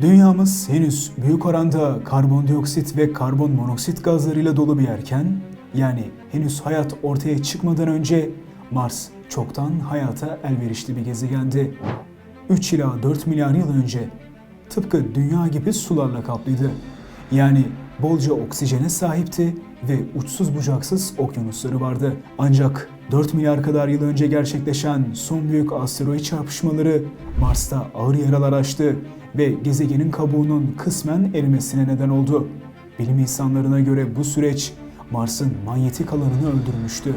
Dünyamız henüz büyük oranda karbondioksit ve karbon monoksit gazlarıyla dolu bir yerken, yani henüz hayat ortaya çıkmadan önce Mars çoktan hayata elverişli bir gezegendi. 3 ila 4 milyar yıl önce tıpkı dünya gibi sularla kaplıydı. Yani bolca oksijene sahipti ve uçsuz bucaksız okyanusları vardı. Ancak 4 milyar kadar yıl önce gerçekleşen son büyük asteroid çarpışmaları Mars'ta ağır yaralar açtı ve gezegenin kabuğunun kısmen erimesine neden oldu. Bilim insanlarına göre bu süreç Mars'ın manyetik alanını öldürmüştü.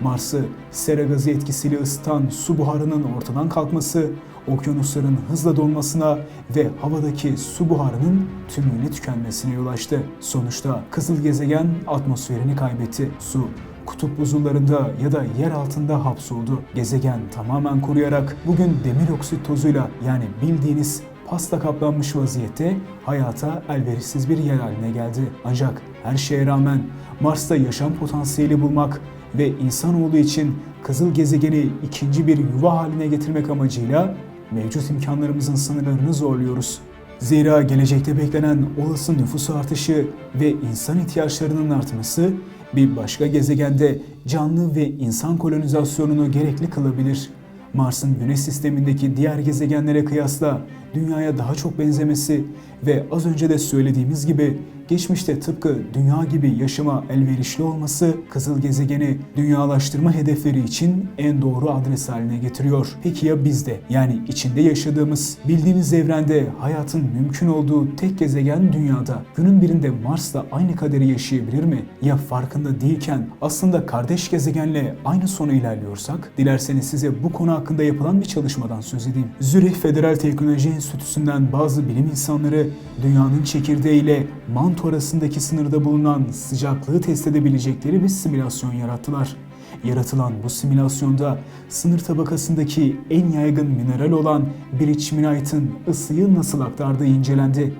Mars'ı sera gazı etkisiyle ısıtan su buharının ortadan kalkması, okyanusların hızla donmasına ve havadaki su buharının tümüyle tükenmesine yol açtı. Sonuçta kızıl gezegen atmosferini kaybetti. Su kutup buzullarında ya da yer altında hapsoldu. Gezegen tamamen kuruyarak bugün demir oksit tozuyla yani bildiğiniz pasta kaplanmış vaziyette hayata elverişsiz bir yer haline geldi. Ancak her şeye rağmen Mars'ta yaşam potansiyeli bulmak ve insanoğlu için kızıl gezegeni ikinci bir yuva haline getirmek amacıyla mevcut imkanlarımızın sınırlarını zorluyoruz. Zira gelecekte beklenen olası nüfus artışı ve insan ihtiyaçlarının artması bir başka gezegende canlı ve insan kolonizasyonunu gerekli kılabilir. Mars'ın güneş sistemindeki diğer gezegenlere kıyasla dünyaya daha çok benzemesi ve az önce de söylediğimiz gibi geçmişte tıpkı dünya gibi yaşama elverişli olması kızıl gezegeni dünyalaştırma hedefleri için en doğru adres haline getiriyor. Peki ya bizde? Yani içinde yaşadığımız, bildiğimiz evrende hayatın mümkün olduğu tek gezegen dünyada günün birinde Mars'la aynı kaderi yaşayabilir mi? Ya farkında değilken aslında kardeş gezegenle aynı sona ilerliyorsak? Dilerseniz size bu konu hakkında yapılan bir çalışmadan söz edeyim. Zürih Federal Teknoloji Enstitüsü'nden bazı bilim insanları dünyanın çekirdeği ile manto arasındaki sınırda bulunan sıcaklığı test edebilecekleri bir simülasyon yarattılar. Yaratılan bu simülasyonda sınır tabakasındaki en yaygın mineral olan birichminite'ın ısıyı nasıl aktardığı incelendi.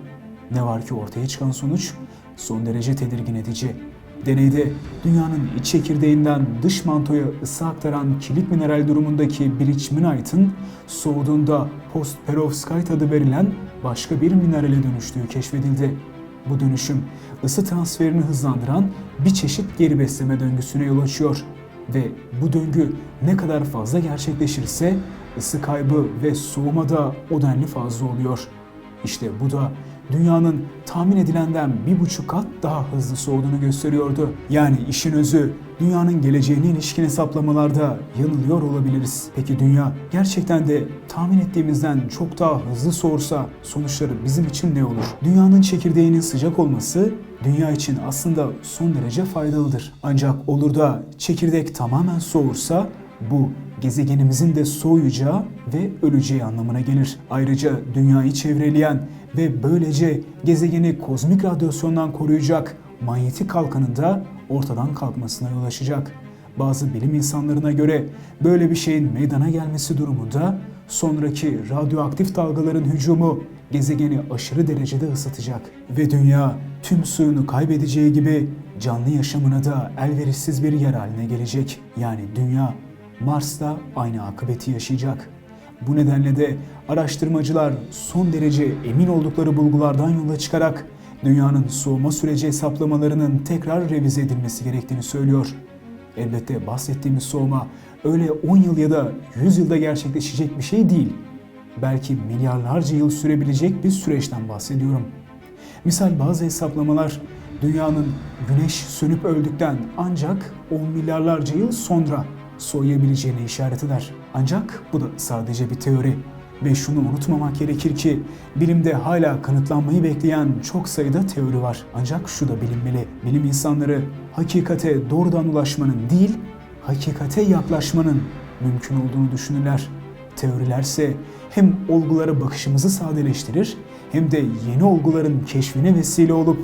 Ne var ki ortaya çıkan sonuç son derece tedirgin edici. Deneyde dünyanın iç çekirdeğinden dış mantoya ısı aktaran kilit mineral durumundaki birichminite'ın soğuduğunda postperovskite adı verilen başka bir minerale dönüştüğü keşfedildi. Bu dönüşüm ısı transferini hızlandıran bir çeşit geri besleme döngüsüne yol açıyor ve bu döngü ne kadar fazla gerçekleşirse ısı kaybı ve soğuma da o denli fazla oluyor. İşte bu da dünyanın tahmin edilenden bir buçuk kat daha hızlı soğuduğunu gösteriyordu. Yani işin özü dünyanın geleceğine ilişkin hesaplamalarda yanılıyor olabiliriz. Peki dünya gerçekten de tahmin ettiğimizden çok daha hızlı soğursa sonuçları bizim için ne olur? Dünyanın çekirdeğinin sıcak olması dünya için aslında son derece faydalıdır. Ancak olur da çekirdek tamamen soğursa bu gezegenimizin de soğuyacağı ve öleceği anlamına gelir. Ayrıca dünyayı çevreleyen ve böylece gezegeni kozmik radyasyondan koruyacak manyetik kalkanın da ortadan kalkmasına yol açacak. Bazı bilim insanlarına göre böyle bir şeyin meydana gelmesi durumunda sonraki radyoaktif dalgaların hücumu gezegeni aşırı derecede ısıtacak ve dünya tüm suyunu kaybedeceği gibi canlı yaşamına da elverişsiz bir yer haline gelecek. Yani dünya Mars'ta aynı akıbeti yaşayacak. Bu nedenle de araştırmacılar son derece emin oldukları bulgulardan yola çıkarak dünyanın soğuma süreci hesaplamalarının tekrar revize edilmesi gerektiğini söylüyor. Elbette bahsettiğimiz soğuma öyle 10 yıl ya da 100 yılda gerçekleşecek bir şey değil. Belki milyarlarca yıl sürebilecek bir süreçten bahsediyorum. Misal bazı hesaplamalar dünyanın güneş sönüp öldükten ancak 10 milyarlarca yıl sonra soğuyabileceğini işaret eder. Ancak bu da sadece bir teori. Ve şunu unutmamak gerekir ki bilimde hala kanıtlanmayı bekleyen çok sayıda teori var. Ancak şu da bilinmeli. Bilim insanları hakikate doğrudan ulaşmanın değil, hakikate yaklaşmanın mümkün olduğunu düşünürler. Teorilerse hem olgulara bakışımızı sadeleştirir hem de yeni olguların keşfine vesile olup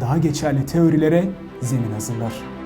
daha geçerli teorilere zemin hazırlar.